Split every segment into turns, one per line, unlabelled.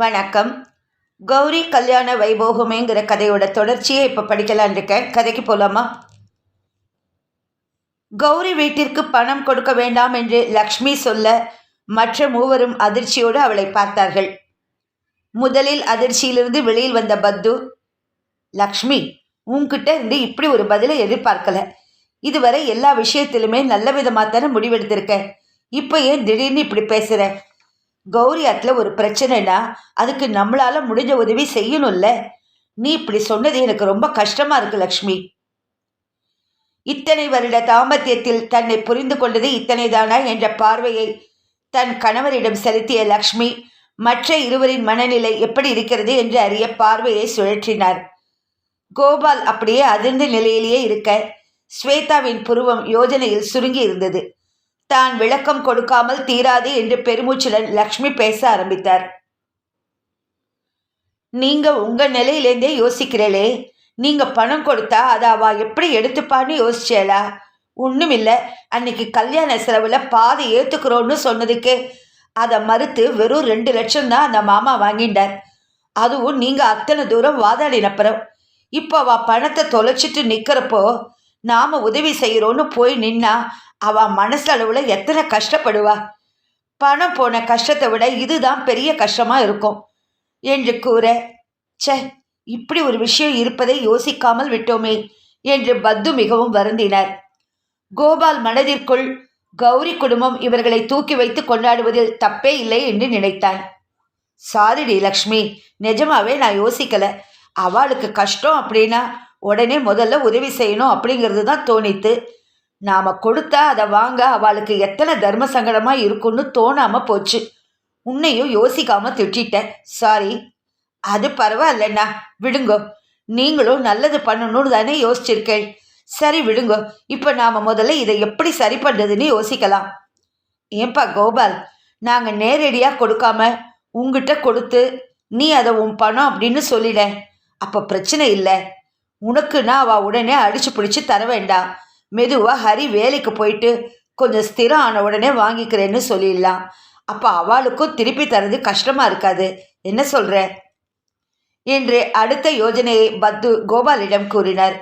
வணக்கம். கௌரி கல்யாண வைபோகமேங்கிற கதையோட தொடர்ச்சியை இப்போ படிக்கலான் இருக்கேன். கதைக்கு போலாமா? கௌரி வீட்டிற்கு பணம் கொடுக்க வேண்டாம் என்று லக்ஷ்மி சொல்ல மற்ற மூவரும் அதிர்ச்சியோடு அவளை பார்த்தார்கள். முதலில் அதிர்ச்சியிலிருந்து வெளியில் வந்த பத்து லக்ஷ்மி உன்கிட்ட இருந்து இப்படி ஒரு பதிலை எதிர்பார்க்கல. இதுவரை எல்லா விஷயத்திலுமே நல்ல விதமாக தானே முடிவெடுத்திருக்க. இப்போ ஏன் திடீர்னு இப்படி பேசுகிற கௌரி ஆத்துல ஒரு பிரச்சனைனா அதுக்கு நம்மளால முடிஞ்ச உதவி செய்யணும்ல? நீ இப்படி சொன்னது எனக்கு ரொம்ப கஷ்டமா இருக்கு லக்ஷ்மி. இத்தனை வருட தாம்பத்தியத்தில் தன்னை புரிந்து கொண்டது இத்தனைதானா என்ற பார்வையை தன் கணவரிடம் செலுத்திய லக்ஷ்மி மற்ற இருவரின் மனநிலை எப்படி இருக்கிறது என்று அறிய பார்வையை சுழற்றினார். கோபால் அப்படியே அதிர்ந்த நிலையிலேயே இருக்க ஸ்வேதாவின் புருவம் யோஜனையில் சுருங்கி இருந்தது. தான் விளக்கம் கொடுக்காமல் தீராது என்று பெருமூச்சுடன் லக்ஷ்மி பேச ஆரம்பித்தார். நீங்க உங்க நிலையிலேருந்தே யோசிக்கிறீளே நீங்க பணம் கொடுத்தா அதை அவ எப்படி எடுத்துப்பான்னு யோசிச்சேளா? இல்லை அன்னைக்கு கல்யாண செலவில் பாதி ஏற்றுக்கிறோன்னு சொன்னதுக்கு அதை மறுத்து வெறும் ரெண்டு லட்சம் தான் அந்த மாமா வாங்கிட்டார். அதுவும் நீங்கள் அத்தனை தூரம் வாதாடினப்புறம் இப்போ அவ பணத்தை தொலைச்சிட்டு நிற்கிறப்போ நாம் உதவி செய்கிறோன்னு போய் நின்னா அவ மனசளவில் எத்தனை கஷ்டப்படுவா? பணம் போன கஷ்டத்தை விட இதுதான் பெரிய கஷ்டமாக இருக்கும். என்று கூற சே இப்படி ஒரு விஷயம் இருப்பதை யோசிக்காமல் விட்டோமே என்று பத்து மிகவும் வருந்தினார். கோபால் மனதிற்குள் கௌரி குடும்பம் இவர்களை தூக்கி வைத்து கொண்டாடுவதில் தப்பே இல்லை என்று நினைத்தான். சாரிடி லக்ஷ்மி நிஜமாவே நான் யோசிக்கல. அவளுக்கு கஷ்டம் அப்படின்னா உடனே முதல்ல உதவி செய்யணும் அப்படிங்கிறது தான் தோணித்து நாம கொடுத்தா அதை வாங்க அவளுக்கு எத்தனை தர்ம சங்கடமா இருக்கும்னு தோணாம போச்சு. உன்னையும் யோசிக்காம திட்டிட்டேன். சாரி அது பரவாயில்லண்ணா. விடுங்கோ. நீங்களும் நல்லது பண்ணணும்னு தானே யோசிச்சிருக்கேள் சரி விடுங்கோ. இப்போ நாம முதல்ல இதை எப்படி சரி பண்ணுறதுன்னு யோசிக்கலாம். ஏன்பா கோபால் நாங்கள் நேரடியாக கொடுக்காம உங்ககிட்ட கொடுத்து நீ அதை உன் பணம் அப்படின்னு சொல்லிட. அப்போ பிரச்சனை இல்லை. உனக்குன்னா அவள் உடனே அடிச்சு பிடிச்சி தர வேண்டாம். மெதுவாக ஹரி வேலைக்கு போயிட்டு கொஞ்சம் ஸ்திரம் ஆன உடனே வாங்கிக்கிறேன்னு சொல்லிடலாம். அப்போ அவளுக்கும் திருப்பி தரது கஷ்டமாக இருக்காது. என்ன சொல்கிற என்று அடுத்த யோஜனையை பத்து கோபாலிடம் கூறினார்.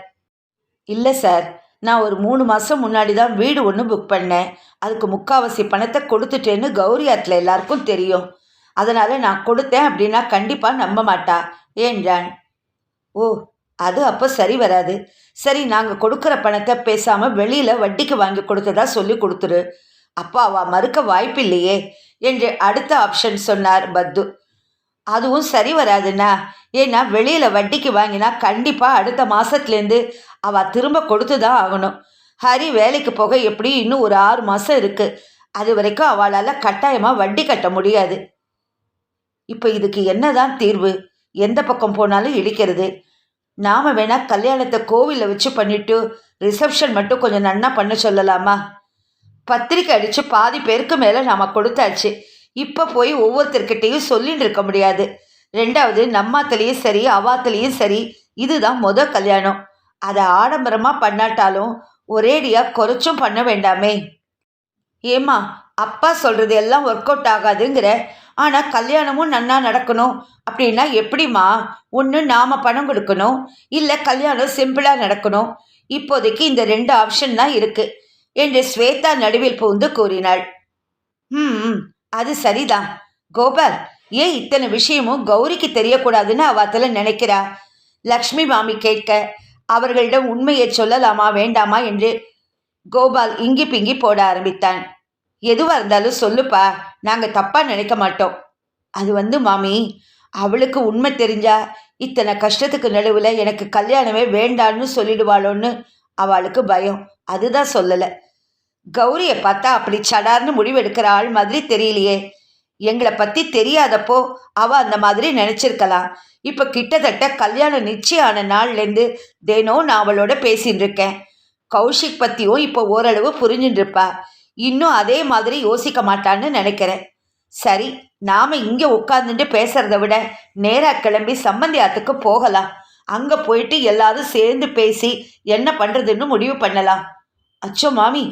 இல்லை சார் நான் ஒரு மூணு மாதம் முன்னாடி தான் வீடு ஒன்று புக் பண்ணேன். அதுக்கு முக்காவாசி பணத்தை கொடுத்துட்டேன்னு கௌரி ஆத்தில் எல்லாருக்கும் தெரியும். அதனால் நான் கொடுத்தேன் அப்படின்னா கண்டிப்பாக நம்ப மாட்டா என்றான். ஓ அது அப்போ சரி வராது. சரி நாங்கள் கொடுக்குற பணத்தை பேசாமல் வெளியில் வட்டிக்கு வாங்கி கொடுத்ததா சொல்லி கொடுத்துரு. அப்பா அவ மறுக்க வாய்ப்பில்லையே என்று அடுத்த ஆப்ஷன் சொன்னார் பத்து. அதுவும் சரி வராதுண்ணா. ஏன்னா வெளியில் வட்டிக்கு வாங்கினா கண்டிப்பாக அடுத்த மாதத்துலேருந்து அவள் திரும்ப கொடுத்து தான் ஆகணும். ஹரி வேலைக்கு போக எப்படி இன்னும் ஒரு ஆறு மாதம் இருக்குது அது வரைக்கும் அவளால் கட்டாயமாக வட்டி கட்ட முடியாது. இப்போ இதுக்கு என்னதான் தீர்வு? எந்த பக்கம் போனாலும் இடிக்கிறது. நாம வேணா கல்யாணத்தை கோவிலில் வச்சு பண்ணிட்டு ரிசப்ஷன் மட்டும் கொஞ்சம் நன்னா பண்ண சொல்லலாமா? பத்திரிக்கை அடித்து பாதி பேருக்கு மேலே நாம் கொடுத்தாச்சு. இப்போ போய் ஒவ்வொருத்தர்கிட்டையும் சொல்லிட்டு இருக்க முடியாது. ரெண்டாவது நம்மாத்துலேயும் சரி அவாத்துலேயும் சரி இதுதான் முத கல்யாணம். அதை ஆடம்பரமாக பண்ணாட்டாலும் ஒரேடியாக குறைச்சும் பண்ண வேண்டாமே. ஏம்மா அப்பா சொல்கிறது எல்லாம் ஒர்க் அவுட் ஆகாதுங்கிற? ஆனால் கல்யாணமும் நன்னா நடக்கணும். அப்படின்னா எப்படிம்மா? ஒன்று நாம் பணம் கொடுக்கணும். இல்லை கல்யாணம் சிம்பிளாக நடக்கணும். இப்போதைக்கு இந்த ரெண்டு ஆப்ஷன் தான் இருக்குது என்று ஸ்வேதா நடுவில் புகுந்து கூறினாள். ம் அது சரிதான். கோபால் ஏன் இத்தனை விஷயமும் கௌரிக்கு தெரியக்கூடாதுன்னு அவாத்துல நினைக்கிறா? லக்ஷ்மி மாமி கேட்க அவர்களிடம் உண்மையை சொல்லலாமா வேண்டாமா என்று கோபால் இங்கி பிங்கி போட ஆரம்பித்தான். எதுவாக இருந்தாலும் சொல்லுப்பா. நாங்கள் தப்பாக நினைக்க மாட்டோம். அது வந்து மாமி அவளுக்கு உண்மை தெரிஞ்சா இத்தனை கஷ்டத்துக்கு நடுவில் எனக்கு கல்யாணமே வேண்டான்னு சொல்லிடுவாளோன்னு அவளுக்கு பயம். அதுதான் சொல்லலை. கௌரியை பார்த்தா அப்படி சடார்னு முடிவெடுக்கிற ஆள் மாதிரி தெரியலையே. எங்களை பற்றி தெரியாதப்போ அவள் அந்த மாதிரி நினச்சிருக்கலாம். இப்போ கிட்டத்தட்ட கல்யாணம் நிச்சயம் ஆன நாள்லேருந்து தினம் நான் அவளோட பேசின்னு இருக்கேன். கௌஷிக் பற்றியும் இப்போ ஓரளவு புரிஞ்சுட்டு இருப்பா. இன்னும் அதே மாதிரி யோசிக்க மாட்டான்னு நினைக்கிறேன். சரி நாம இங்க உட்காந்துட்டு பேசுறத விட நேரா கிளம்பி சம்பந்தியாத்துக்கு போகலாம். அங்க போயிட்டு எல்லாரும் சேர்ந்து பேசி என்ன பண்றதுன்னு முடிவு பண்ணலாம். அச்சோ மாமி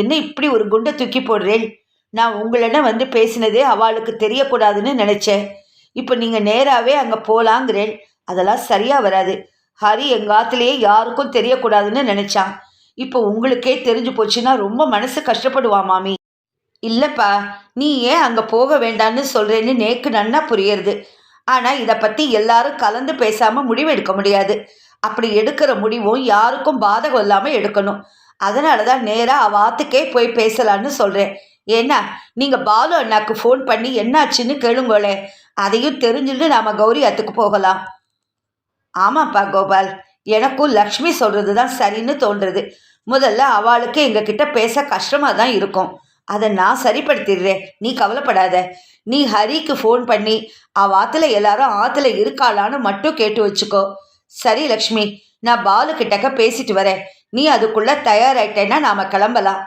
என்ன இப்படி ஒரு குண்டை தூக்கி போடுறேன்? நான் உங்களிடம் வந்து பேசினதே அவளுக்கு தெரியக்கூடாதுன்னு நினைச்சேன். இப்போ நீங்கள் நேராகவே அங்கே போகலாங்கிறேன் அதெல்லாம் சரியாக வராது. ஹரி எங்கள் ஆத்துலேயே யாருக்கும் தெரியக்கூடாதுன்னு நினச்சான். இப்போ உங்களுக்கே தெரிஞ்சு போச்சுன்னா ரொம்ப மனசு கஷ்டப்படுவா மாமி. இல்லைப்பா நீ ஏன் அங்கே போக வேண்டான்னு சொல்கிறேன்னு நேக்கு நன்னா புரியறது. ஆனால் இதை பற்றி எல்லாரும் கலந்து பேசாமல் முடிவு எடுக்க முடியாது. அப்படி எடுக்கிற முடிவும் யாருக்கும் பாதகம் இல்லாமல் எடுக்கணும். அதனால தான் நேராக அவ ஆத்துக்கே போய் பேசலான்னு சொல்கிறேன் ஏன்னா நீங்கள் பாலு அண்ணாக்கு ஃபோன் பண்ணி என்னாச்சுன்னு கேளுங்களே அதையும் தெரிஞ்சுட்டு நாம் கௌரி அத்துக்கு போகலாம். ஆமாப்பா கோபால். எனக்கும் லக்ஷ்மி சொல்கிறது தான் சரின்னு தோன்றுறது. முதல்ல அவளுக்கு எங்ககிட்ட பேச கஷ்டமாக தான் இருக்கும். அதை நான் சரிப்படுத்திடுறேன். நீ கவலைப்படாத. நீ ஹரிக்கு ஃபோன் பண்ணி அவ ஆற்றுல எல்லாரும் ஆற்றுல இருக்காளான்னு மட்டும் கேட்டு வச்சுக்கோ. சரி லக்ஷ்மி நான் பாலு கிட்டக்க பேசிட்டு வரேன். நீ அதுக்குள்ள தயாராயிட்டேன்னா நாம கிளம்பலாம்.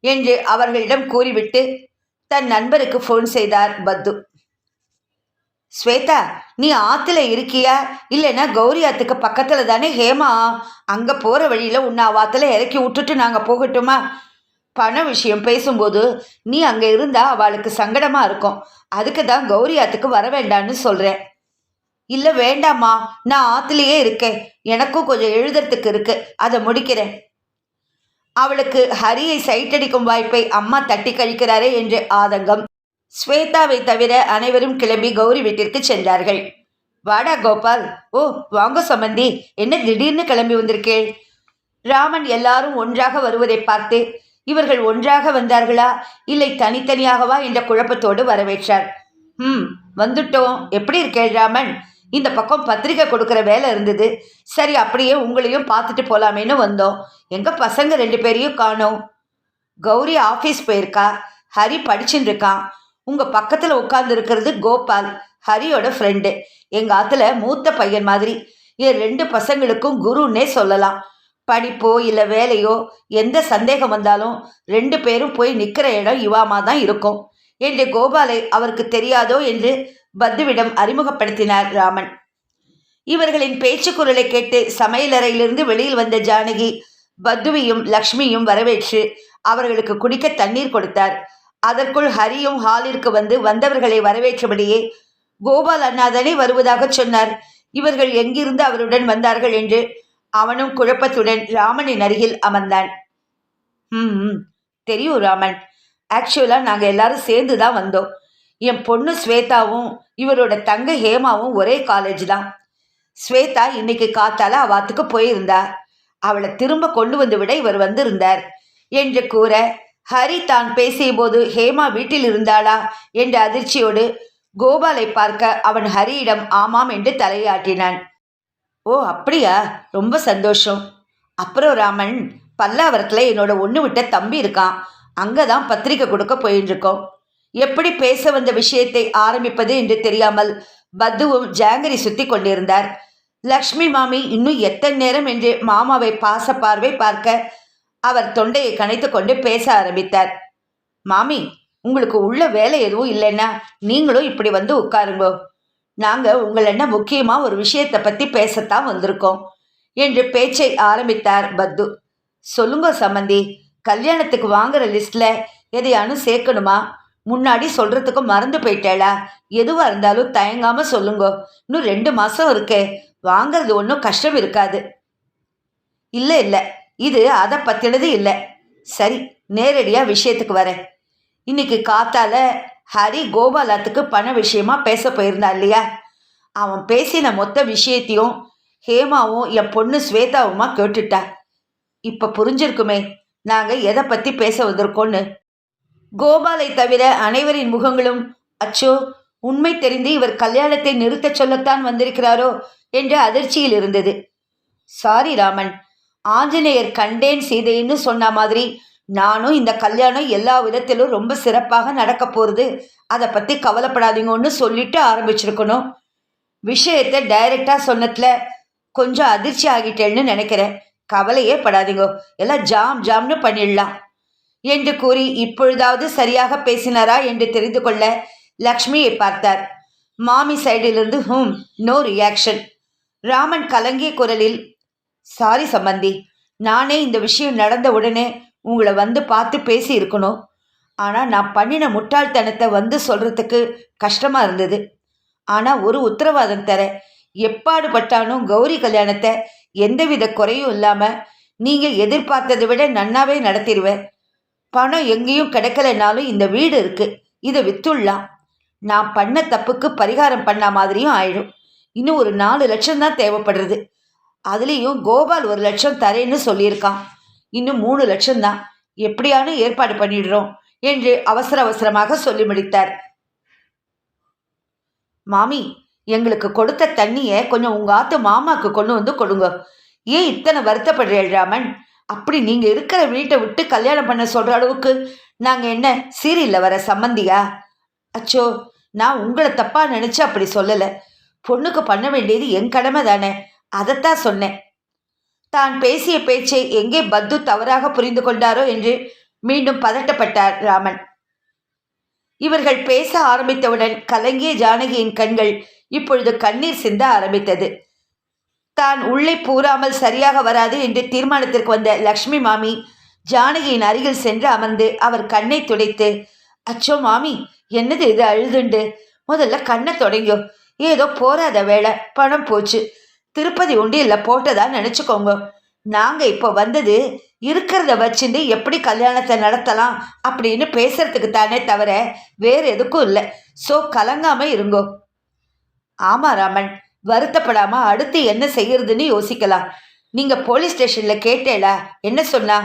என்று அவர்களிடம் கூறிவிட்டு தன் நண்பருக்கு ஃபோன் செய்தார் பத்து. ஸ்வேதா நீ ஆத்துல இருக்கியா? இல்லைன்னா கௌரி ஆத்துக்கு பக்கத்துல தானே ஹேமா? அங்க போற வழியில உன்னை ஆற்றுல இறக்கி விட்டுட்டு நாங்க போகட்டுமா? பண விஷயம் பேசும்போது நீ அங்க இருந்தா அவளுக்கு சங்கடமா இருக்கும். அதுக்கு தான் கௌரி ஆத்துக்கு வர வேண்டான்னு சொல்றேன். இல்ல வேண்டாம்மா. நான் ஆத்துலயே இருக்கேன். எனக்கும் கொஞ்சம் எழுதுறதுக்கு இருக்கு. அதை முடிக்கிறேன். அவளுக்கு ஹரியை சைட்டடிக்கும் வாய்ப்பை அம்மா தட்டி கழிக்கிறாரே என்று ஆதங்கம் ஸ்வேதாவை தவிர அனைவரும் கிளம்பி கௌரி வீட்டிற்கு சென்றார்கள். வாடா கோபால். ஓ வாங்க சம்பந்தி. என்ன திடீர்னு கிளம்பி வந்திருக்கேள் ராமன் எல்லாரும் ஒன்றாக வருவதை பார்த்து இவர்கள் ஒன்றாக வந்தார்களா? இல்லை தனித்தனியாகவா என்ற குழப்பத்தோடு வரவேற்றார். ம் வந்துட்டோம். எப்படி இருக்கேள் ராமன்? இந்த பக்கம் பத்திரிக்கை கொடுக்குற வேலை இருந்தது. சரி அப்படியே உங்களையும் பார்த்துட்டு போலாமேன்னு வந்தோம். எங்க பசங்க ரெண்டு பேரையும் காணோம். கௌரி ஆஃபீஸ் போயிருக்கா? ஹரி படிச்சுட்டு இருக்கான். உங்க பக்கத்துல உட்கார்ந்து இருக்கிறது கோபால் ஹரியோட ஃப்ரெண்டு எங்க ஆத்துல மூத்த பையன் மாதிரி. என் ரெண்டு பசங்களுக்கும் குருன்னே சொல்லலாம். படிப்போ இல்லை வேலையோ எந்த சந்தேகம் வந்தாலும் ரெண்டு பேரும் போய் நிற்கிற இடம் இவாமா தான் இருக்கும். என்று கோபாலை அவருக்கு தெரியாதோ என்று பத்துவிடம் அறிமுகப்படுத்தினார் ராமன். இவர்களின் பேச்சு குரலை கேட்டு சமையலறையிலிருந்து வெளியில் வந்த ஜானகி பத்துவையும் லக்ஷ்மியும் வரவேற்று அவர்களுக்கு குடிக்க தண்ணீர் கொடுத்தார். அதற்குள் ஹரியும் ஹாலிற்கு வந்து வந்தவர்களை வரவேற்றபடியே கோபால் அண்ணாதனே வருவதாக சொன்னார். இவர்கள் எங்கிருந்து அவருடன் வந்தார்கள் என்று அவனும் குழப்பத்துடன் ராமனின் அருகில் அமர்ந்தான். ம் தெரியும் ராமன். ஆக்சுவலாக நாங்கள் எல்லாரும் சேர்ந்து தான் வந்தோம். என் பொண்ணு ஸ்வேதாவும் இவரோட தங்க ஹேமாவும் ஒரே காலேஜ் தான். ஸ்வேதா இன்னைக்கு காத்தால அவாத்துக்கு போயிருந்தா. அவளை திரும்ப கொண்டு வந்து விட இவர் வந்திருந்தார் என்று கூற ஹரி தான் பேசிய போது ஹேமா வீட்டில் இருந்தாளா என்ற அதிர்ச்சியோடு கோபாலை பார்க்க அவன் ஹரியிடம் ஆமாம் என்று தலையாட்டினான். ஓ அப்படியா? ரொம்ப சந்தோஷம். அப்புறம் ராமன் பல்லாவரத்தில் என்னோட ஒன்று விட்ட தம்பி இருக்கான். அங்கே தான் பத்திரிக்கை கொடுக்க போயின்ருக்கோம் எப்படி பேச வந்த விஷயத்தை ஆரம்பிப்பது என்று தெரியாமல் பத்துவும் ஜாங்கரி சுத்தி கொண்டிருந்தார். லக்ஷ்மி மாமி இன்னும் எத்தனை நேரம் என்று மாமாவை பாச பார்வை பார்க்க அவர் தொண்டையை கணைத்து கொண்டு பேச ஆரம்பித்தார். மாமி உங்களுக்கு உள்ள வேலை எதுவும் இல்லைன்னா நீங்களும் இப்படி வந்து உட்காருங்கோ. நாங்கள் உங்களென்ன முக்கியமாக ஒரு விஷயத்தை பற்றி பேசத்தான் வந்திருக்கோம் என்று பேச்சை ஆரம்பித்தார் பத்து. சொல்லுங்க சம்மந்தி கல்யாணத்துக்கு வாங்குற லிஸ்ட்ல எதையானு சேர்க்கணுமா? முன்னாடி சொல்றதுக்கு மறந்து போயிட்டேளா? எதுவாக இருந்தாலும் தயங்காம சொல்லுங்க. இன்னும் ரெண்டு மாசம் இருக்கே வாங்குறது ஒன்றும் கஷ்டம் இருக்காது. இல்லை இல்லை. இது அதை பற்றினது இல்லை. சரி நேரடியாக விஷயத்துக்கு வரேன். இன்னைக்கு காத்தால ஹரி கோபாலத்துக்கு பண விஷயமா பேச போயிருந்தான் இல்லையா? அவன் பேசின மொத்த விஷயத்தையும் ஹேமாவும் என் பொண்ணு ஸ்வேதாவுமா கேட்டுட்டா. இப்போ புரிஞ்சிருக்குமே நாங்கள் எதை பற்றி பேச வந்திருக்கோன்னு கோபாலை தவிர அனைவரின் முகங்களும் அச்சோ உண்மை தெரிந்து இவர் கல்யாணத்தை நிறுத்தச் சொல்லத்தான் வந்திருக்கிறாரோ என்ற அதிர்ச்சியில் இருந்தது. சாரி ராமன் ஆஞ்சநேயர் கண்டேன் சீதைன்னு சொன்ன மாதிரி நானும் இந்த கல்யாணம் எல்லா விதத்திலும் ரொம்ப சிறப்பாக நடக்க போகிறது அதை பற்றி கவலைப்படாதீங்கன்னு சொல்லிட்டு ஆரம்பிச்சிருக்கணும். விஷயத்தை டைரெக்டாக சொன்னதில் கொஞ்சம் அதிர்ச்சி ஆகிட்டேன்னு நினைக்கிறேன். கவலையே படாதீங்கோ. எல்லாம் ஜாம் ஜாம்னு பண்ணிடலாம். என்று கூறி இப்பொழுதாவது சரியாக பேசினாரா என்று தெரிந்து கொள்ள லக்ஷ்மியை பார்த்தார். மாமி சைடிலிருந்து ஹூம் நோ ரியாக்ஷன். ராமன் கலங்கிய குரலில் சாரி சம்பந்தி நானே இந்த விஷயம் நடந்த உடனே உங்களை வந்து பார்த்து பேசி இருக்கணும் ஆனால் நான் பண்ணின முட்டாள்தனத்தை வந்து சொல்கிறதுக்கு கஷ்டமாக இருந்தது. ஆனால் ஒரு உத்தரவாதம் தர எப்பாடு பட்டாலும் கௌரி கல்யாணத்தை எந்தவித குறையும் இல்லாமல் நீங்கள் எதிர்பார்த்ததை விட நன்னாவே நடத்திடுவேன் பணம் எங்கேயும் கிடைக்கலனாலும் இந்த வீடு இருக்குது இதை வித்துடலாம். நான் பண்ண தப்புக்கு பரிகாரம் பண்ண மாதிரியும் ஆயிடும். இன்னும் ஒரு நாலு லட்சம் தான் தேவைப்படுறது. அதுலேயும் கோபால் ஒரு லட்சம் தரேன்னு சொல்லியிருக்கான். இன்னும் மூணு லட்சம் தான் எப்படியானு ஏற்பாடு பண்ணிடுறோம் என்று அவசர அவசரமாக சொல்லி முடித்தார். மாமி எங்களுக்கு கொடுத்த தண்ணியை கொஞ்சம் உங்க ஆத்து மாமாக்கு கொண்டு வந்து கொடுங்க. ஏன் இத்தனை வருத்தப்படுறேன் ராமன்? அப்படி நீங்க இருக்கிற வீட்டை விட்டு கல்யாணம் பண்ண சொல்ற அளவுக்கு நாங்க என்ன சீரியல்ல வர சம்மந்தியா அச்சோ நான் உங்களை தப்பா நினைச்சு அப்படி சொல்லல. பொண்ணுக்கு பண்ண வேண்டியது என் கடமை தானே. அதைத்தான் சொன்னேன். தான் பேசிய பேச்சை எங்கே பத்து தவறாக புரிந்து கொண்டாரோ என்று மீண்டும் பதட்டப்பட்டார் ராமன். இவர்கள் பேச ஆரம்பித்தவுடன் கலங்கிய ஜானகியின் கண்கள் இப்பொழுது கண்ணீர் சிந்த ஆரம்பித்தது. தான் உள்ளே பூராமல் சரியாக வராது என்று தீர்மானத்திற்கு வந்த லக்ஷ்மி மாமி ஜானகியின் அருகில் சென்று அமர்ந்து அவர் கண்ணை துடைத்து அச்சோ மாமி என்னது இது அழுதுண்டு? முதல்ல கண்ணை தொடங்கியோ ஏதோ போராத வேலை பணம் போச்சு. திருப்பதி உண்டியில் போட்டதா நினச்சிக்கோங்க. நாங்கள் இப்போ வந்தது இருக்கிறத வச்சுட்டு எப்படி கல்யாணத்தை நடத்தலாம் அப்படின்னு பேசுறதுக்கு தானே தவிர வேறு எதுக்கும் இல்லை. ஸோ கலங்காமல் இருங்கோ. ஆமாம் ராமன். வருத்தப்படாமல் அடுத்து என்ன செய்யறதுன்னு யோசிக்கலாம். நீங்கள் போலீஸ் ஸ்டேஷனில் கேட்டேளா? என்ன சொன்னா?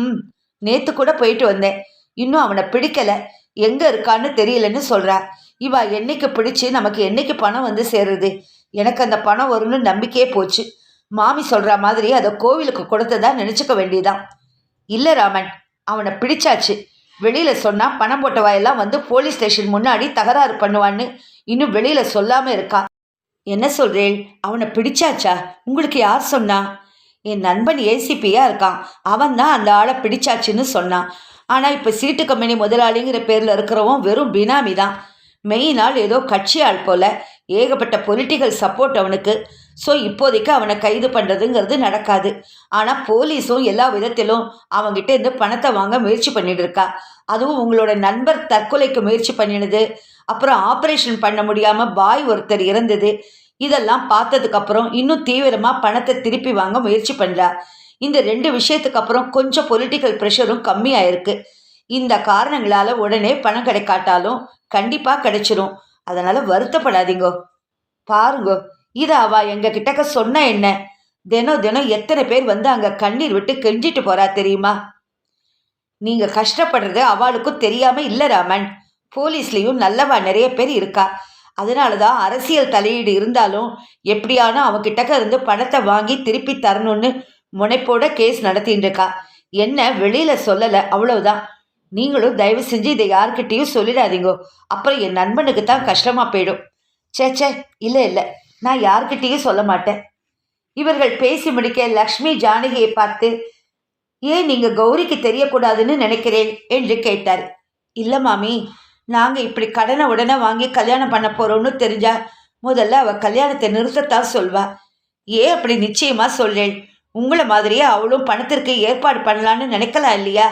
ம் நேற்று கூட போயிட்டு வந்தேன். இன்னும் அவனை பிடிக்கலை. எங்கே இருக்கான்னு தெரியலன்னு சொல்கிறா இவா என்னைக்கு பிடிச்சு நமக்கு என்னைக்கு பணம் வந்து சேருது? எனக்கு அந்த பணம் வரும்னு நம்பிக்கையே போச்சு. மாமி சொல்கிற மாதிரி அதை கோவிலுக்கு கொடுத்ததா நினச்சிக்க வேண்டியதான் இல்லை ராமன் அவனை பிடிச்சாச்சு. வெளியில் சொன்னால் பணம் போட்டவாயெல்லாம் வந்து போலீஸ் ஸ்டேஷன் முன்னாடி தகராறு பண்ணுவான்னு இன்னும் வெளியில் சொல்லாமல் இருக்கா? என்ன சொல்கிறேன் அவனை பிடிச்சாச்சா? உங்களுக்கு யார் சொன்னா? என் நண்பன் ஏசிபியாக இருக்கான். அவன் தான் அந்த ஆளை பிடிச்சாச்சுன்னு சொன்னான். ஆனால் இப்போ சீட்டு கம்பெனி முதலாளிங்கிற பேரில் இருக்கிறவன் வெறும் பினாமி தான். மெயினால் ஏதோ கட்சி ஆள் போல ஏகப்பட்ட பொலிட்டிக்கல் சப்போர்ட் அவனுக்கு. ஸோ இப்போதைக்கு அவனை கைது பண்ணுறதுங்கிறது நடக்காது. ஆனால் போலீஸும் எல்லா விதத்திலும் அவங்ககிட்ட இருந்து பணத்தை வாங்க முயற்சி பண்ணிட்டு இருக்கா. அதுவும் உங்களோட நண்பர் தற்கொலைக்கு முயற்சி பண்ணினது அப்புறம் ஆப்ரேஷன் பண்ண முடியாமல் பாய் ஒருத்தர் இறந்தது இதெல்லாம் பார்த்ததுக்கப்புறம் இன்னும் தீவிரமாக பணத்தை திருப்பி வாங்க முயற்சி பண்ணுறா இந்த ரெண்டு விஷயத்துக்கு அப்புறம் கொஞ்சம் பொலிட்டிக்கல் ப்ரெஷரும் கம்மியாயிருக்கு. இந்த காரணங்களால உடனே பணம் கிடைக்காட்டாலும் கண்டிப்பாக கிடைச்சிரும். அதனால வருத்தப்படாதீங்கோ. பாருங்கோ இதை அவள் எங்க கிட்டக்க சொன்ன என்ன? தினம் தினம் எத்தனை பேர் வந்து அங்க கண்ணீர் விட்டு கெஞ்சிட்டு போறா தெரியுமா? நீங்க கஷ்டப்படுறது அவளுக்கும் தெரியாம இல்ல ராமன். போலீஸ்லயும் நல்லவா நிறைய பேர் இருக்கா. அதனால தான் அரசியல் தலையீடு இருந்தாலும் எப்படியானோ அவகிட்டக்க இருந்து பணத்தை வாங்கி திருப்பி தரணும்னு முனைப்போட கேஸ் நடத்தின்னு இருக்கா. என்ன வெளியில சொல்லலை அவ்வளவுதான். நீங்களும் தயவு செஞ்சு இதை யாருக்கிட்டேயும் சொல்லிடாதீங்கோ. அப்புறம் என் நண்பனுக்கு தான் கஷ்டமா போயிடும். சேச்சே இல்லை இல்லை. நான் யாருக்கிட்டேயும் சொல்ல மாட்டேன். இவர்கள் பேசி முடிக்க லக்ஷ்மி ஜானகியை பார்த்து ஏன் நீங்க கௌரிக்கு தெரியக்கூடாதுன்னு நினைக்கிறேன்? என்று கேட்டார் இல்லை மாமி. நாங்க இப்படி கடனை உடனே வாங்கி கல்யாணம் பண்ண போறோம்னு தெரிஞ்சா முதல்ல அவ கல்யாணத்தை நிறுத்தத்தான் சொல்வா. ஏன் அப்படி நிச்சயமா சொல்றேன்? உங்களை மாதிரியே அவளும் பணத்திற்கு ஏற்பாடு பண்ணலான்னு நினைக்கலாம் இல்லையா?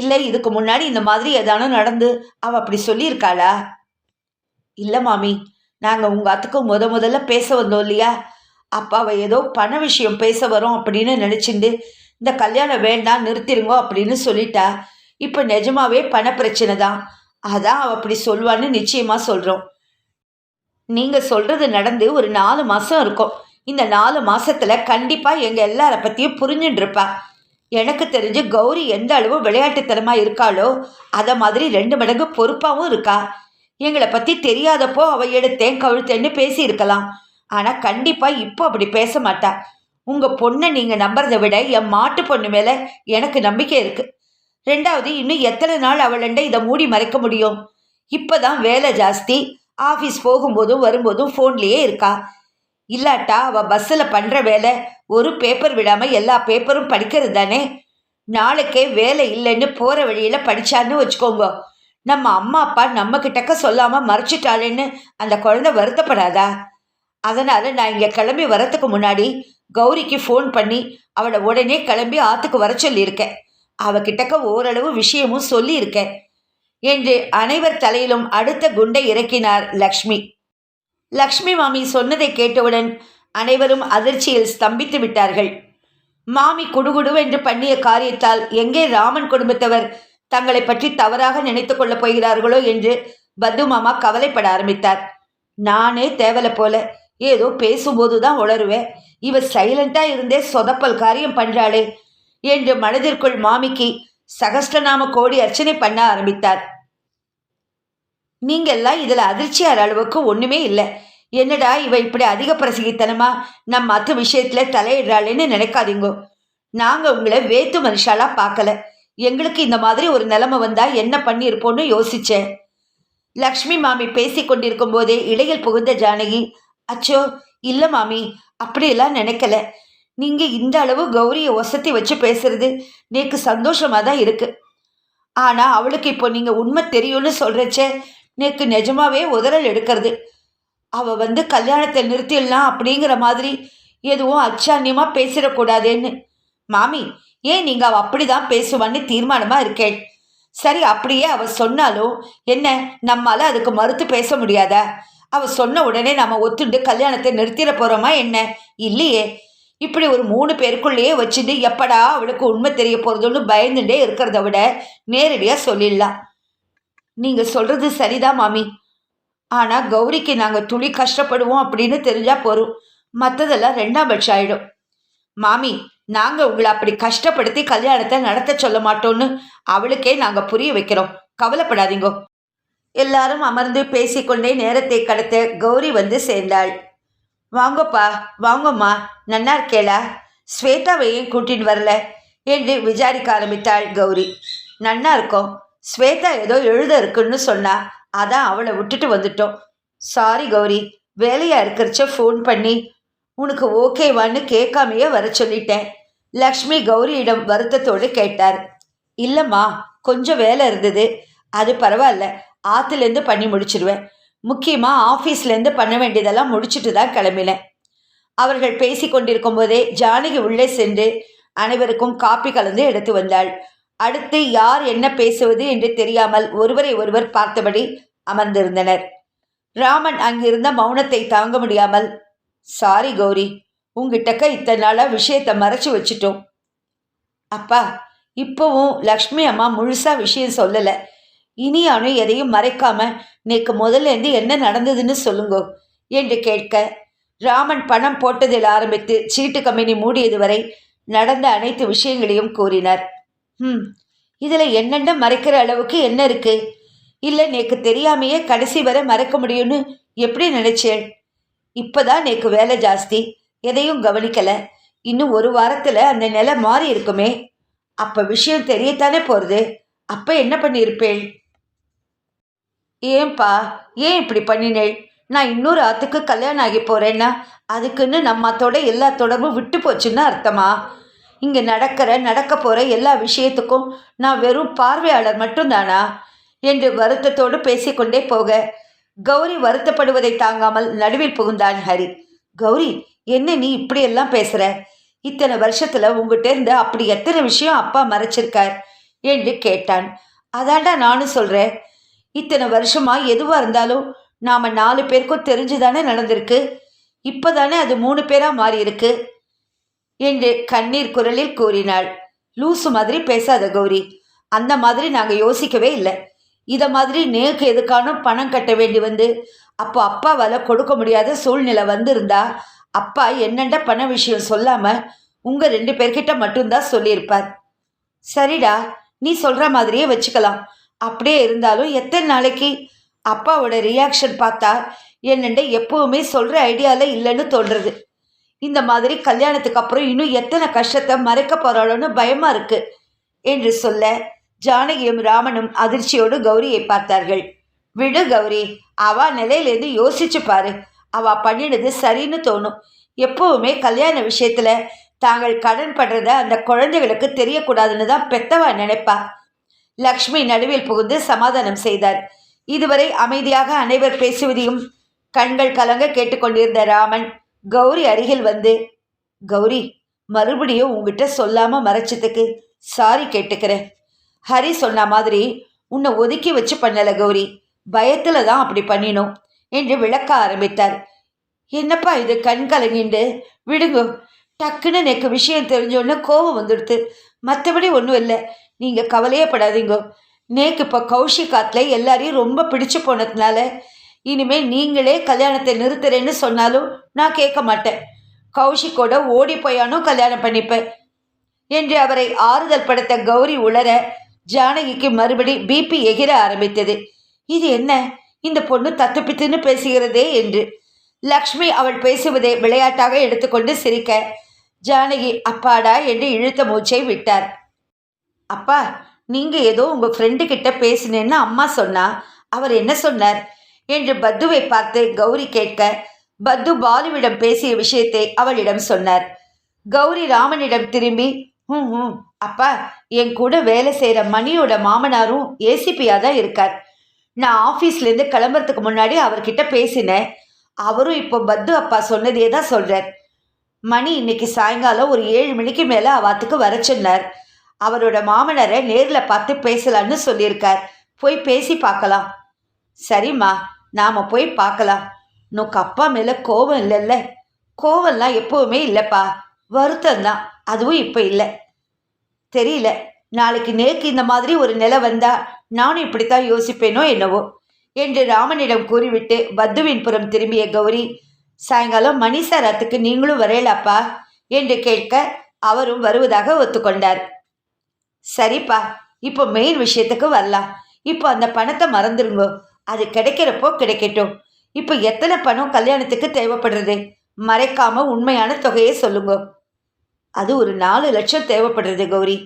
இல்லை இதுக்கு முன்னாடி இந்த மாதிரி ஏதானும் நடந்து அவ அப்படி சொல்லியிருக்காளா? இல்லை மாமி நாங்கள் உங்கள் அத்துக்கு முத முதல்ல பேச வந்தோம் இல்லையா? அப்போ அவள் ஏதோ பண விஷயம் பேச வரோம் அப்படின்னு நினச்சிண்டு இந்த கல்யாணம் வேண்டாம் நிறுத்திருங்கோ அப்படின்னு சொல்லிட்டா. இப்போ நிஜமாவே பண பிரச்சனை தான். அதான் அவள் அப்படி சொல்வான்னு நிச்சயமாக சொல்கிறோம் நீங்கள் சொல்கிறது நடந்து ஒரு நாலு மாதம் இருக்கும். இந்த நாலு மாதத்தில் கண்டிப்பாக எங்கள் எல்லார பற்றியும் புரிஞ்சுட்டு எனக்கு தெரிஞ்சு கௌரி எந்த அளவு விளையாட்டுத்தனமாக இருக்காளோ அதை மாதிரி ரெண்டு மடங்கு பொறுப்பாகவும் இருக்கா. எங்களை பற்றி தெரியாதப்போ அவள் எடுத்தேன் கழுத்தேன்னு பேசியிருக்கலாம். ஆனால் கண்டிப்பாக இப்போ அப்படி பேச மாட்டா. உங்கள் பொண்ணை நீங்கள் நம்புறதை விட என் மாட்டு பொண்ணு மேலே எனக்கு நம்பிக்கை இருக்குது ரெண்டாவது இன்னும் எத்தனை நாள் அவளண்ட இதை மூடி மறைக்க முடியும்? இப்போ தான் வேலை ஜாஸ்தி. ஆஃபீஸ் போகும்போதும் வரும்போதும் ஃபோன்லேயே இருக்கா. இல்லாட்டா அவள் பஸ்ஸில் பண்ணுற வேலை ஒரு பேப்பர் விடாமல் எல்லா பேப்பரும் படிக்கிறது தானே? நாளைக்கே வேலை இல்லைன்னு போகிற வழியில் படித்தான்னு வச்சுக்கோங்க. நம்ம அம்மா அப்பா நம்ம கிட்டக்க சொல்லாமல் மறைச்சிட்டாளேன்னு அந்த குழந்தை வருத்தப்படாதா? அதனால் நான் இங்கே கிளம்பி வரத்துக்கு முன்னாடி கௌரிக்கு ஃபோன் பண்ணி அவளை உடனே கிளம்பி ஆற்றுக்கு வர சொல்லியிருக்கேன். அவகிட்டக்க ஓரளவு விஷயமும் சொல்லியிருக்கேன். என்று அனைவர் தலையிலும் அடுத்த குண்டை இறக்கினார் லக்ஷ்மி. லக்ஷ்மி மாமி சொன்னதை கேட்டவுடன் அனைவரும் அதிர்ச்சியில் ஸ்தம்பித்து விட்டார்கள். மாமி குடுகுடுவென்று பண்ணிய காரியத்தால் எங்கே ராமன் குடும்பத்தவர் தங்களை பற்றி தவறாக நினைத்து கொள்ளப் போகிறார்களோ என்று பத்து மாமா கவலைப்பட ஆரம்பித்தார். நானே தேவலை போல ஏதோ பேசும்போது தான் உளருவேன் இவ சைலண்டா இருந்தே சொதப்பல் காரியம் பண்றாளே என்று மனதிற்குள் மாமிக்கு சகஸ்டநாம கோடி அர்ச்சனை பண்ண ஆரம்பித்தார். நீங்கெல்லாம் இதில் அதிர்ச்சியார் அளவுக்கு ஒண்ணுமே இல்லை. என்னடா இவ இப்படி அதிக பிரசகித்தனமா நம் மற்ற விஷயத்துல தலையிடுறாளேன்னு நினைக்காதீங்கோ. நாங்க உங்களை வேத்து மனுஷாலா பார்க்கல. எங்களுக்கு இந்த மாதிரி ஒரு நிலைமை வந்தா என்ன பண்ணியிருப்போன்னு யோசிச்சேன். லக்ஷ்மி மாமி பேசி கொண்டிருக்கும் போதே இடையில் புகுந்த ஜானகி அச்சோ இல்ல மாமி அப்படியெல்லாம் நினைக்கல. நீங்க இந்த அளவு கௌரியை ஒசத்தி வச்சு பேசுறது நேக்கு சந்தோஷமா தான் இருக்கு. ஆனா அவளுக்கு இப்போ நீங்க உண்மை தெரியும்னு சொல்றச்சே நேக்கு நிஜமாவே உதறல் எடுக்கிறது. அவ வந்து கல்யாணத்தை நிறுத்திடலாம் அப்படிங்கிற மாதிரி எதுவும் அச்சான்யமா பேசிடக்கூடாதேன்னு. மாமி ஏன் நீங்கள் அவள் அப்படி தான் பேசுவான்னு தீர்மானமாக இருக்கேன். சரி அப்படியே அவள் சொன்னாலும் என்ன நம்மால் அதுக்கு மறுத்து பேச முடியாதா? அவள் சொன்ன உடனே நம்ம ஒத்துண்டு கல்யாணத்தை நிறுத்திட போகிறோமா என்ன? இல்லையே. இப்படி ஒரு மூணு பேருக்குள்ளேயே வச்சுட்டு எப்படா அவளுக்கு உண்மை தெரிய போகிறதுன்னு பயந்துட்டே இருக்கிறத விட நேரடியாக சொல்லிடலாம். நீங்கள் சொல்கிறது சரிதான் மாமி. ஆனால் கௌரிக்கு நாங்கள் துளி கஷ்டப்படுவோம் அப்படின்னு தெரிஞ்சா போகிறோம் மற்றதெல்லாம் ரெண்டாம் பட்சம் ஆயிடும். மாமி நாங்கள் உங்களை அப்படி கஷ்டப்படுத்தி கல்யாணத்தை நடத்த சொல்ல மாட்டோம்னு அவளுக்கே நாங்கள் புரிய வைக்கிறோம். கவலைப்படாதீங்கோ. எல்லாரும் அமர்ந்து பேசிக்கொண்டே நேரத்தை கடத்த கௌரி வந்து சேர்ந்தாள். வாங்கப்பா வாங்கம்மா நன்னா இருக்கேளா? ஸ்வேதாவையும் கூட்டின்னு வரல என்று விசாரிக்க ஆரம்பித்தாள் கௌரி. நன்னா இருக்கோம். ஸ்வேதா ஏதோ எழுத இருக்குன்னு சொன்னா அதான் அவளை விட்டுட்டு வந்துட்டோம். சாரி கௌரி வேலையா இருக்கிறச்ச ஃபோன் பண்ணி. உனக்கு ஓகேவான்னு கேட்காமையே வர சொல்லிட்டேன். லக்ஷ்மி கௌரியிடம் வருத்தத்தோடு கேட்டார். இல்லைம்மா கொஞ்சம் வேலை இருந்தது. அது பரவாயில்ல ஆற்றுலேருந்து பண்ணி முடிச்சிடுவேன் முக்கியமாக ஆஃபீஸ்லேருந்து பண்ண வேண்டியதெல்லாம் முடிச்சுட்டு தான் கிளம்பினேன். அவர்கள் பேசி கொண்டிருக்கும் போதே ஜானகி உள்ளே சென்று அனைவருக்கும் காப்பி கலந்து எடுத்து வந்தாள். அடுத்து யார் என்ன பேசுவது என்று தெரியாமல் ஒருவரை ஒருவர் பார்த்தபடி அமர்ந்திருந்தனர். ராமன் அங்கிருந்த மௌனத்தை தாங்க முடியாமல் சாரி கௌரி உங்கிட்டக்க இத்தனை நாளாக விஷயத்தை மறைச்சு வச்சுட்டோம். அப்பா இப்போவும் லக்ஷ்மி அம்மா முழுசாக விஷயம் சொல்லலை. இனியானும் எதையும் மறைக்காம நேக்கு முதல்ல இருந்து என்ன நடந்ததுன்னு சொல்லுங்கோ என்று கேட்க ராமன் பணம் போட்டதில் ஆரம்பித்து சீட்டு கம்பெனி மூடியது வரை நடந்த அனைத்து விஷயங்களையும் கூறினார். ம் இதில் என்னென்ன மறைக்கிற அளவுக்கு என்ன இருக்கு? இல்லை நேக்கு தெரியாமையே கடைசி வரை மறைக்க முடியும்னு எப்படி நினைச்சேன்? இப்போதான் நேக்கு வேலை ஜாஸ்தி. எதையும் கவனிக்கலை. இன்னும் ஒரு வாரத்தில் அந்த நிலை மாறி இருக்குமே. அப்போ விஷயம் தெரியத்தானே போகிறது அப்போ என்ன பண்ணியிருப்பேள் ஏன்பா ஏன் இப்படி பண்ணினேள் நான் இன்னொரு ஆத்துக்கு கல்யாணம் ஆகி போகிறேன்னா அதுக்குன்னு நம்மத்தோட எல்லா தொடர்பும் விட்டு போச்சுன்னு அர்த்தமா? இங்கே நடக்கிற நடக்க போகிற எல்லா விஷயத்துக்கும் நான் வெறும் பார்வையாளர் மட்டும்தானா? என்று வருத்தத்தோடு பேசிக்கொண்டே போக கௌரி வருத்தப்படுவதை தாங்காமல் நடுவில் புகுந்தான் ஹரி. கௌரி என்ன நீ இப்படியெல்லாம் பேசுகிற இத்தனை வருஷத்தில் உங்ககிட்ட இருந்து அப்படி எத்தனை விஷயம் அப்பா மறைச்சிருக்கார்? என்று கேட்டான். அதாண்டா நானும் சொல்கிறேன் இத்தனை வருஷமா எதுவாக இருந்தாலும் நாம் நாலு பேருக்கும் தெரிஞ்சுதானே நடந்திருக்கு? இப்பதானே அது மூணு பேராக மாறிருக்கு என்று கண்ணீர் குரலில் கூறினாள். லூசு மாதிரி பேசாத கௌரி. அந்த மாதிரி நாங்கள் யோசிக்கவே இல்லை. இதை மாதிரி நேருக்கு எதுக்கானும் பணம் கட்ட வேண்டி வந்து அப்போ அப்பாவால் கொடுக்க முடியாத சூழ்நிலை வந்திருந்தா அப்பா என்னெண்ட பண விஷயம் சொல்லாமல் உங்கள் ரெண்டு பேர்கிட்ட மட்டும்தான் சொல்லியிருப்பார். சரிடா நீ சொல்கிற மாதிரியே வச்சுக்கலாம். அப்படியே இருந்தாலும் எத்தனை நாளைக்கு? அப்பாவோட ரியாக்ஷன் பார்த்தா என்னெண்ட எப்போவுமே சொல்கிற ஐடியாவில் இல்லைன்னு தோன்றது இந்த மாதிரி கல்யாணத்துக்கு அப்புறம் இன்னும் எத்தனை கஷ்டத்தை மறைக்க போறாளோன்னு பயமா இருக்கு என்று சொல்ல ஜானகியும் ராமனும் அதிர்ச்சியோடு கௌரியை பார்த்தார்கள். விடு கௌரி அவ நிலையிலேருந்து யோசிச்சு பாரு. அவ பண்ணினது சரின்னு தோணும். எப்பவுமே கல்யாண விஷயத்துல தாங்கள் கடன் படுறத அந்த குழந்தைகளுக்கு தெரியக்கூடாதுன்னு தான் பெத்தவா நினைப்பா. லக்ஷ்மி நடுவில் புகுந்து சமாதானம் செய்தார். இதுவரை அமைதியாக அனைவர் பேசுவதையும் கண்கள் கலங்க கேட்டுக்கொண்டிருந்த ராமன் கௌரி அருகில் வந்து கௌரி மறுபடியும் உங்ககிட்ட சொல்லாம மறைச்சதுக்கு சாரி கேட்டுக்கிறேன். ஹரி சொன்ன மாதிரி உன்னை ஒதுக்கி வச்சு பண்ணல கௌரி. பயத்துல தான் அப்படி பண்ணினோம் என்று விளக்க ஆரம்பித்தார். என்னப்பா இது கண் கலங்கிண்டு? விடுங்கோ. டக்குன்னு எனக்கு விஷயம் தெரிஞ்சோடனே கோபம் வந்துடுது மற்றபடி ஒன்றும் இல்லை. நீங்கள் கவலையே படாதீங்கோ. நேக்கு இப்போ கௌஷிகாத்தில் எல்லாரையும் ரொம்ப பிடிச்சு போனதுனால இனிமேல் நீங்களே கல்யாணத்தை நிறுத்துறேன்னு சொன்னாலும் நான் கேட்க மாட்டேன். கௌஷிக்கோட ஓடி போயானும் கல்யாணம் பண்ணிப்பேன் என்று அவரை ஆறுதல் படுத்த கௌரி உளர ஜானகிக்கு மறுபடி பிபி எகிர ஆரம்பித்தது. இது என்ன? இந்த பொண்ணு தத்துப்பித்துன்னு பேசுகிறதே என்று. லக்ஷ்மி அவள் பேசுவதை விளையாட்டாக எடுத்துக்கொண்டு சிரிக்க ஜானகி அப்பாடா? என்று இழுத்த மூச்சை விட்டார். அப்பா நீங்கள் ஏதோ உங்கள் ஃப்ரெண்டு கிட்ட பேசினேன்னு அம்மா சொன்னா அவர் என்ன சொன்னார்? என்று பத்துவை பார்த்து கௌரி கேட்க பத்து பாலுவிடம் பேசிய விஷயத்தை அவளிடம் சொன்னார். கௌரி ராமனிடம் திரும்பி ஹம் ஹம் அப்பா என் கூட வேலை செய்கிற மணியோட மாமனாரும் ஏசிபியாக தான் இருக்கார். நான் ஆஃபீஸ்லேருந்து கிளம்புறதுக்கு முன்னாடி அவர்கிட்ட பேசினேன். அவரும் இப்போ பத்து அப்பா சொன்னதே தான் சொல்கிறார் மணி இன்னைக்கு சாயங்காலம் ஒரு ஏழு மணிக்கு மேலே அவாத்துக்கு வர சொன்னார். அவரோட மாமனரை நேரில் பார்த்து பேசலான்னு சொல்லியிருக்கார். போய் பேசி பார்க்கலாம். சரிம்மா நாம் போய் பார்க்கலாம். உனக்கு அப்பா மேலே கோபம் இல்லைல்ல? கோவம்லாம் எப்போவுமே இல்லைப்பா. வருத்தம் தான். அதுவும் இப்போ இல்லை. தெரியல. நாளைக்கு நேக்கு இந்த மாதிரி ஒரு நிலை வந்தா நானும் இப்படித்தான் யோசிப்பேனோ என்னவோ? என்று ராமனிடம் கூறிவிட்டு பத்துவின் புறம் திரும்பிய கௌரி சாயங்காலம் மணி சாரத்துக்கு நீங்களும் வரையலாப்பா என்று கேட்க அவரும் வருவதாக ஒத்துக்கொண்டார். சரிப்பா. இப்போ மெயின் விஷயத்துக்கு வரலாம். இப்போ அந்த பணத்தை மறந்துருங்கோ. அது கிடைக்கிறப்போ கிடைக்கட்டும். இப்போ எத்தனை பணம் கல்யாணத்துக்கு தேவைப்படுறது? மறைக்காம உண்மையான தொகையை சொல்லுங்க. அது ஒரு நாலு லட்சம் தேவைப்படுறது கௌரி.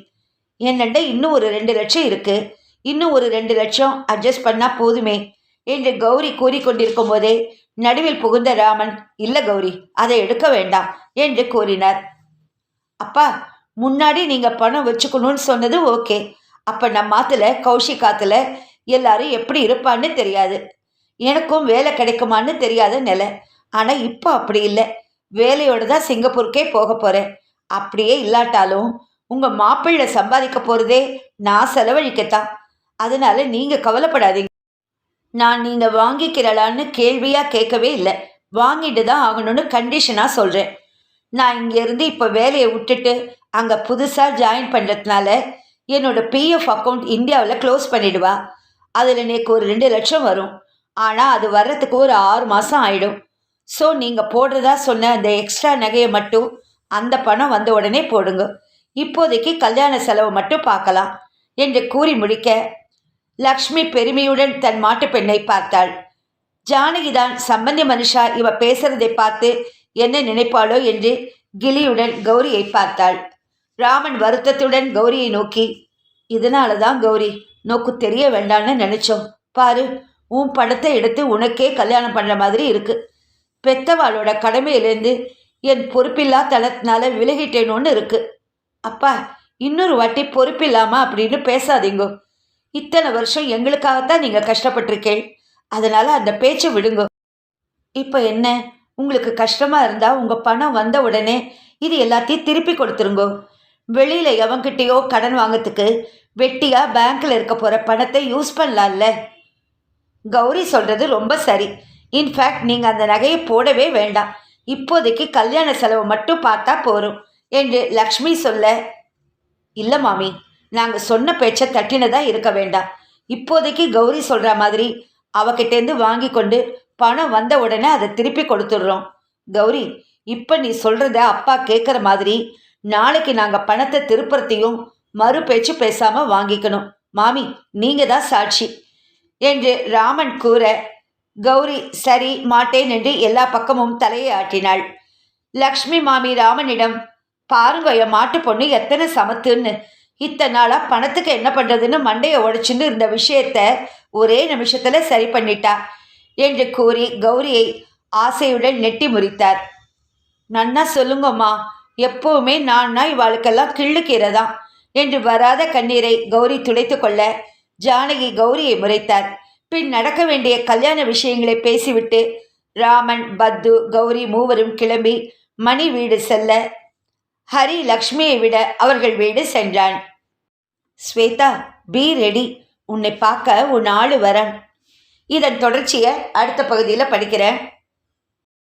என்னண்ட இன்னும் ஒரு ரெண்டு லட்சம் இருக்கு. இன்னும் ஒரு ரெண்டு லட்சம் அட்ஜஸ்ட் பண்ணா போதுமே என்று கௌரி கூறிக்கொண்டிருக்கும் போதே நடுவில் புகுந்த ராமன் இல்லை கௌரி அதை எடுக்க வேண்டாம் என்று கூறினார். அப்பா முன்னாடி நீங்கள் பணம் வச்சுக்கணும்னு சொன்னது ஓகே. அப்போ நம்ம ஆத்துல கௌஷிகாத்துல எல்லாரும் எப்படி இருப்பான்னு தெரியாது. எனக்கும் வேலை கிடைக்குமான்னு தெரியாத நிலை. ஆனால் இப்போ அப்படி இல்லை. வேலையோடு தான் சிங்கப்பூருக்கே போக போகிறேன் அப்படியே இல்லாட்டாலும் உங்கள் மாப்பிள்ளை சம்பாதிக்க போகிறதே நான் செலவழிக்கத்தான். அதனால நீங்கள் கவலைப்படாதீங்க. நான் நீங்கள் வாங்கிக்கிறலான்னு கேள்வியாக கேட்கவே இல்லை. வாங்கிட்டு தான் ஆகணும்னு கண்டிஷனாக சொல்கிறேன் நான் இங்கேருந்து இப்போ வேலையை விட்டுட்டு அங்கே புதுசாக ஜாயின் பண்ணுறதுனால என்னோட பிஎஃப் அக்கௌண்ட் இந்தியாவில் க்ளோஸ் பண்ணிவிடுவா அதில் நேக்கு ஒரு ரெண்டு லட்சம் வரும். ஆனால் அது வர்றதுக்கு ஒரு ஆறு மாதம் ஆயிடும். ஸோ நீங்கள் போடுறதா சொன்ன அந்த எக்ஸ்ட்ரா நகையை மட்டும் அந்த பணம் வந்த உடனே போடுங்க. இப்போதைக்கு கல்யாண செலவு மட்டும் பார்க்கலாம் என்று கூறி முடிக்க லக்ஷ்மி பெருமையுடன் தன் மாட்டுப் பெண்ணை பார்த்தாள். ஜானகிதான் சம்பந்தி மனுஷா இவ பேசுறதை பார்த்து என்ன நினைப்பாளோ என்று கிளியுடன் கௌரியை பார்த்தாள். ராமன் வருத்தத்துடன் கௌரியை நோக்கி இதனால தான் கௌரி நோக்கு தெரிய வேண்டாம்னு நினைச்சோம். பாரு உன் பணத்தை எடுத்து உனக்கே கல்யாணம் பண்ணுற மாதிரி இருக்கு. பெத்தவாளோட கடமையிலேருந்து என் பொறுப்பில்லா தளத்தினால விலகிட்டேனோன்னு இருக்கு. அப்பா இன்னொரு வாட்டி பொறுப்பில்லாமா அப்படின்னு பேசாதீங்கோ. இத்தனை வருஷம் எங்களுக்காகத்தான் நீங்கள் கஷ்டப்பட்டிருக்கேன். அதனால் அந்த பேச்சை விடுங்க. இப்போ என்ன? உங்களுக்கு கஷ்டமாக இருந்தால் உங்கள் பணம் வந்த உடனே இது எல்லாத்தையும் திருப்பி கொடுத்துருங்கோ. வெளியில் எவன்கிட்டயோ கடன் வாங்கிறதுக்கு வெட்டியாக பேங்க்கில் இருக்க போகிற பணத்தை யூஸ் பண்ணலாம்ல? கௌரி சொல்கிறது ரொம்ப சரி. இன்ஃபேக்ட் நீங்கள் அந்த நகையை போடவே வேண்டாம். இப்போதைக்கு கல்யாண செலவு மட்டும் பார்த்தா போரும் என்று லக்ஷ்மி சொல்ல இல்லை மாமி நாங்கள் சொன்ன பேச்சை தட்டினதாக இருக்க வேண்டாம். இப்போதைக்கு கௌரி சொல்கிற மாதிரி அவகிட்டேருந்து வாங்கி கொண்டு பணம் வந்த உடனே அதை திருப்பி கொடுத்துட்றோம். கௌரி இப்போ நீ சொல்கிறத அப்பா கேட்குற மாதிரி நாளைக்கு நாங்கள் பணத்தை திருப்புறத்தையும் மறு பேச்சு பேசாமல் வாங்கிக்கணும். மாமி நீங்கள் தான் சாட்சி. என்று ராமன் கூற கௌரி சரி மாட்டேன் என்று எல்லா பக்கமும் தலையை ஆட்டினாள். லக்ஷ்மி மாமி ராமனிடம் பாருங்க என் மாட்டு பொண்ணு எத்தனை சமத்துன்னு. இத்தனை நாளாக பணத்துக்கு என்ன பண்ணுறதுன்னு மண்டையை உடைச்சுன்னு இருந்த விஷயத்த ஒரே நிமிஷத்தில் சரி பண்ணிட்டா என்று கூறி கௌரியை ஆசையுடன் நெட்டி முறித்தார். நன்னா சொல்லுங்கம்மா எப்பவுமே நான்னா இவாளுக்கெல்லாம் கிள்ளுக்கிறதான் என்று வராத கண்ணீரை கௌரி துடைத்து கொள்ள ஜானகி கௌரியை முறைத்தார். பின் நடக்க வேண்டிய கல்யாண விஷயங்களை பேசிவிட்டு ராமன் பத்து கௌரி மூவரும் கிளம்பி மணி வீடு செல்ல ஹரி லக்ஷ்மியை விட அவர்கள் வீடு சென்றான். ஸ்வேதா பி ரெடி உன்னை பார்க்க உன் ஆளு வரன் இதன் தொடர்ச்சியை அடுத்த பகுதியில் படிக்கிறேன்.